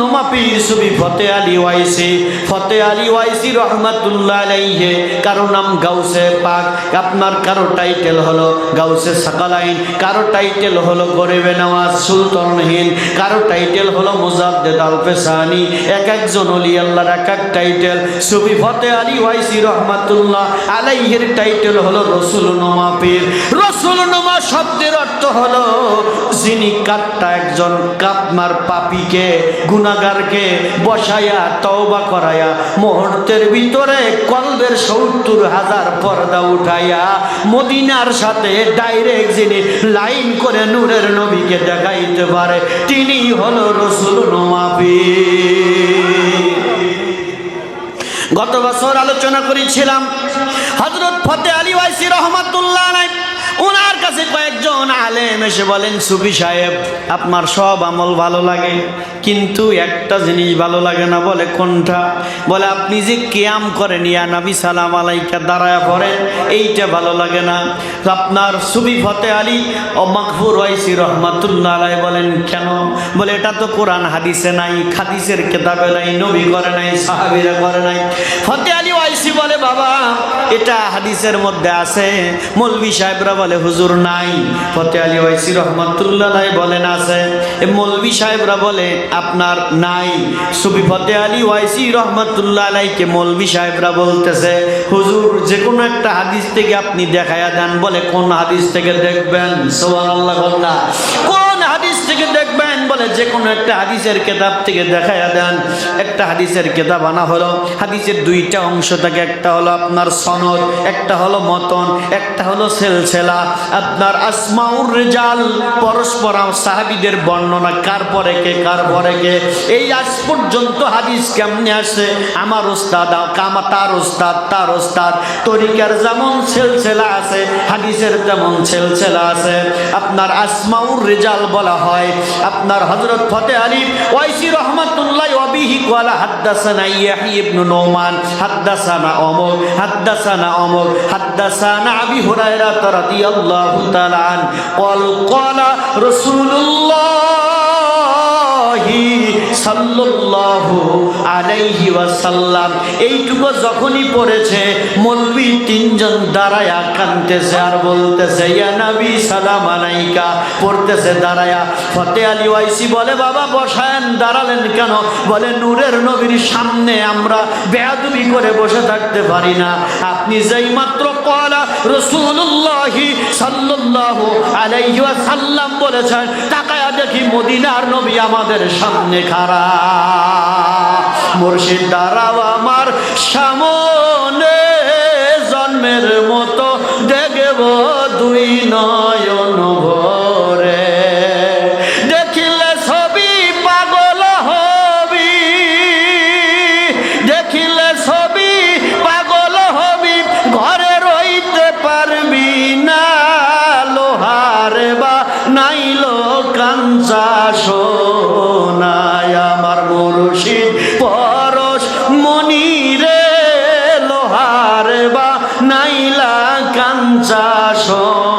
নোমা পীর ফতে আলী ওয়াইসি, ফতে আলী ওয়াইসি আলাইহে, কারও নাম গাউসে পাক। আপনার কারও টাইটেল হলো গাউসে সাকালাইন, কারও টাইটেল হলো গরিবে নওয়াজ সুলতানহীন, কারও টাইটেল হলো মুজাদ্দেদ আল পেসানি এক একজন অলি আল্লাহর এক এক টাইটেল। সুবি ফতে আলী ওয়াইসি রহমাতুল্লাহ আলাইহের টাইটেল হলো রসুল নোমা রসুল নোমা শব্দের অর্থ হলো যিনি কাটটা একজন কাপমার পাপিকে গুনাগারকে বসায়া, তওবা করায়া, মুহূর্তের ভিতরে কলবের সত্তর হাজার পর্দা উঠাইয়া, মদিনার সাথে ডাইরেক্ট যিনি লাইন করে নূরের নবীকে দেখাইতে পারে, তিনি হলো রসুল নোমাপি গত বছর আলোচনা করেছিলাম হজরত ফতে আলী ওয়াইসি রহমাতুল্লাহ ওনার কাছে কয়েকজন আলেম এসে বলেন, সুফি সাহেব, আপনার সব আমল ভালো লাগে, কিন্তু একটা জিনিস ভালো লাগে না, বলে কোনটা? বলে, আপনি যে কেয়াম করেন, ইয়া নবী সালাম আলাইকা, দাঁড়ায় পড়েন, এইটা ভালো লাগে না। আপনার সুফি ফতে আলী ও মকফুর ওয়াইসি রহমাতুল্লাহ আলাই বলেন, কেন? বলে, এটা তো কোরআন হাদিসে নাই, খাদিসের কেতাবে নাই, নবী করে নাই, সাহাবিরা করে নাই। ফতে আলী ওয়াইসি বলে, বাবা, এটা হাদিসের মধ্যে আছে। মৌলবি সাহেবরা বলে, হুজুর নাই। ফতে আলী ওয়াইসি রহমতুল্লাহ বলেন, আছে। এ মৌলবি সাহেবরা বলে, আপনার নাই। সুবি ফতে আলী ওয়াইসি রহমতুল্লাহ আলাইকে মৌলবি সাহেবরা বলতেছে, হুজুর যে কোনো একটা হাদিস থেকে আপনি দেখায়া দেন। বলে, কোন হাদিস থেকে দেখবেন? সোহান আল্লাহ কোন হাদিস থেকে দেখবেন? বলে যে কোনো একটা হাদিসের কেতাব থেকে দেখায়া দেন। একটা হাদিসের কেতাব আনা হলো। হাদিসের দুইটা অংশ থাকে, একটা হলো আপনার সনদ, একটা হলো মতন, একটা হলো সেলসেলা। আপনার আসমাউর রেজাল, পরস্পর সাহাবিদের বর্ণনা, কার পরে কে, কার পরে কে। এই আজ পর্যন্ত হাদিস কেমনে আসে? আমার ওস্তাদ কামা তার ওস্তাদ তার ওস্তাদ। তরিকার যেমন সেলসেলা আছে, হাদিসের তেমন সেলসেলা আছে। আপনার আসমাউর রেজাল বলা হয়, আপনার হজরত ফতে আলী, ওয়াইসি রহমতুল্লাহ অবিহি কোয়ালা, হাদ্দাসানা ইয়াহি ইবনু নোমান, হাদ্দাসানা অমর হাদ্দাসানা অমর, হাদ্দাসানা আবি হুরায়রা রাদিয়াল্লাহু তাআলা আন ক্বাল ক্বালা রাসূলুল্লাহ দাঁড়ায়া ফতে আলী ওয়াইসি বলে, বাবা দাঁড়ালেন কেন? বলে, নূরের নবীর সামনে আমরা বেয়াদুবি করে বসে থাকতে পারি না। আপনি যেই মাত্র কলা রসুল্লাহি সাল্লাহ আলাইহি ওয়াসাল্লাম বলেছেন, তাকায়া দেখি মদিনার নবী আমাদের সামনে খারা মুর্শিদ দারাও আমার সামনে, জন্মের মতো দেখব দুই নয়ন বা নাইল কাঞ্চা সোনায় আমার মুরশিদ পরশ মনিরে লোহার বা নাইলা কাঞ্চা সোনা।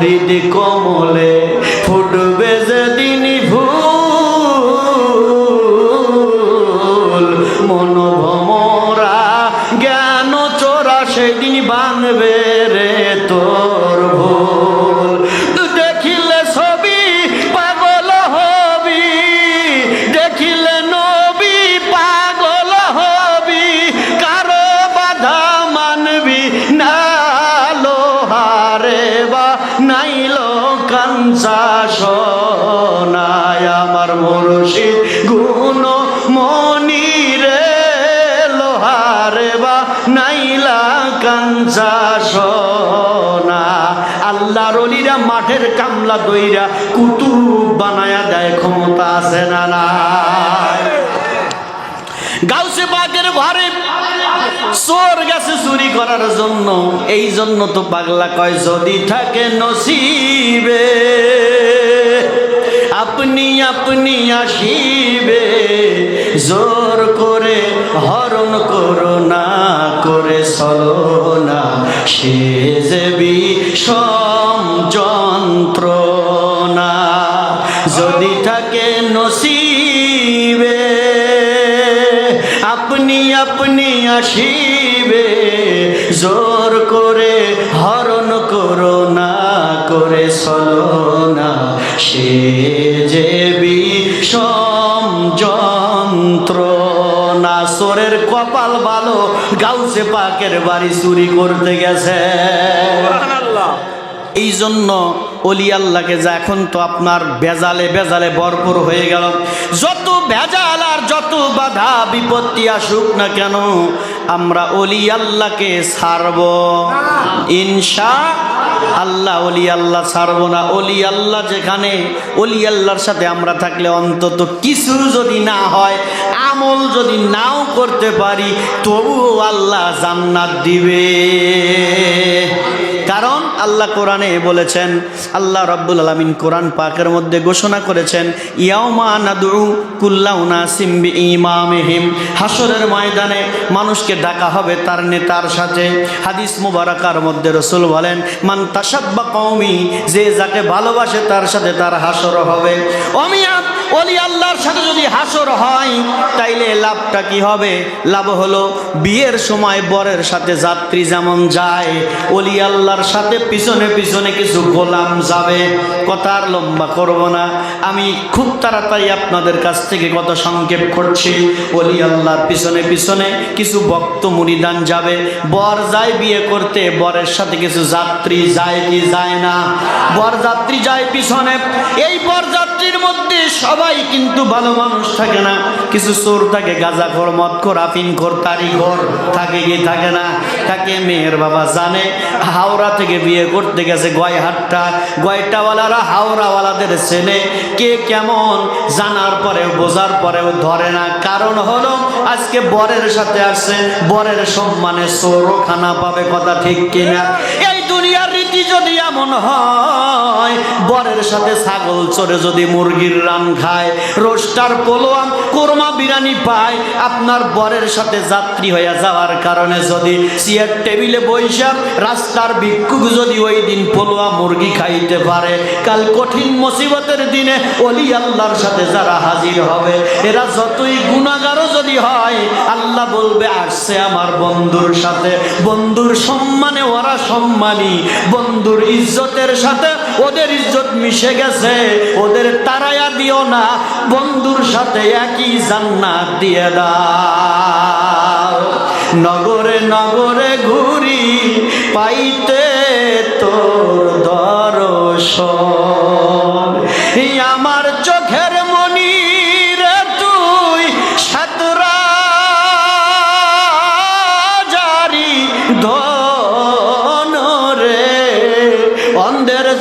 হৃদ কমলে ফুটবে যেদিন ভুল। মন ভমরা জ্ঞান চোরা সেদিন বানবে রে তোর ভুল। কাঞ্চা সোনায় আমার মুর্শিদ গুণ মনিরে লোহারে বা নাইলা কাঞ্চা সোনা। আল্লাহর অলিরা মাঠের কামলা দইরা কুতুব বানায়া দেয়, ক্ষমতা আছে না গাউসে পাকের ঘরে চোর গেছে চুরি করার জন্য। এই জন্য তো পাগলা কয়, যদি থাকে নসিবে, আপনি আপনি আসিবে। জোর করে হরণ করো না, করে চলো না। সে যে বিষম যন্ত্রণা। যদি থাকে নসিবে আপনি আসিবে জোর করে হরণ করো না করে চলো না সে যে বিষম যন্ত্রণা সোরের কপাল ভালো গাউসে পাকের বাড়ি চুরি করতে গেছে এই জন্য অলি আল্লাহকে যা এখন তো আপনার বেজালে বেজালে ভরপুর হয়ে গেল। যত ভেজাল আর যত বাধা বিপত্তি আসুক না কেন, আমরা অলি আল্লাহকে ছাড়ব। ইনশা আল্লাহ অলি আল্লাহ ছাড়বো না। অলি আল্লাহ যেখানে, অলি আল্লাহর সাথে আমরা থাকলে অন্তত কিছু যদি না হয়, আমল যদি নাও করতে পারি, তবুও আল্লাহ জান্নাত দিবে। কারণ আল্লাহ কোরআনে বলেছেন, আল্লাহ রব্বুল আলমিন কোরআন পাকের মধ্যে ঘোষণা করেছেন ইমামহিম হাসরের ময়দানে মানুষকে ডাকা হবে তার নেতার সাথে। হাদিস মুবারাকার মধ্যে রসুল বলেন, মান তাসাব্বা কওমি যে যাকে ভালোবাসে তার সাথে তার হাসর হবে। অমিয়া অলি আল্লাহর সাথে যদি হাসর হয়, তাইলে লাভটা কি হবে? লাভ হলো বিয়ের সময় বরের সাথে যাত্রী যেমন যায় অলি আল্লাহর সাথে পিছনে পিছনে কিছু গোলাম যাবে। কথা আর লম্বা করব না। আমি খুব তাড়াতাড়ি আপনাদের কাছ থেকে কত সংক্ষেপ করছি। অলি আল্লাহর পিছনে পিছনে কিছু ভক্ত মুরিদান যাবে। বর যায় বিয়ে করতে, বরের সাথে কিছু যাত্রী যায় কি যায় না? বর যাত্রী যায় পিছনে। এই বর যাত্রীর মধ্যে সবাই কিন্তু ভালো মানুষ থাকে না। কিছু চোর থাকে, গাঁজা ঘর মদ ঘর আফিন ঘর তারি ঘর থাকে কি থাকে না? থাকে, মেয়ের বাবা জানে, হাওড়া থেকে বিয়ে করতে গেছে গয়হাট্টা। গয়টাওয়ালারা হাওড়াওয়ালাদের ছেলে কে কেমন জানার পরেও, বোঝার পরেও ধরে না। কারণ হলো, আজকে বরের সাথে আসছে, বরের সম্মানে চোরও খানা পাবে কথা ঠিক কিনা? এই দুনিয়ার রীতি যদি এমন হয়? বরের সাথে ছাগল চড়ে যদি মুরগির রান খায়, রোস্টার, পোলোয়াম, কোরমা বিরানি পায়, আপনার বরের সাথে যাত্রী হয়ে যাওয়ার কারণে যদি চেয়ার টেবিলে বৈশাখ রাস্তার ভিক্ষুক যদি ওই দিন পোলোয়া মুরগি খাইতে পারে, কাল কঠিন মুসিবতের দিনে অলি আল্লাহর সাথে যারা হাজির হবে, এরা যতই গুণাগারও যদি হয়, আল্লাহ বলবে, আসছে আমার বন্ধুর সাথে। বন্ধুর সম্মানে ওরা সম্মানী বন্ধুর ইজ্জতের সাথে ওদের ইজ্জত মিশে গেছে। ওদের তারায়া দিও না, বন্ধুর সাথে একই জান্নাত দিয়ে দাও। নগরে নগরে ঘুরি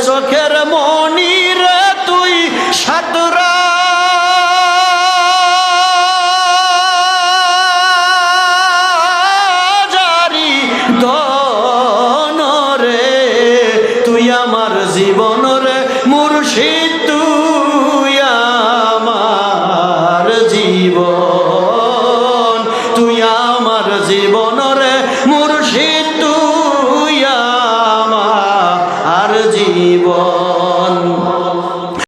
চোখের মনি রে তুই সাতুরা রে মুর্শিদ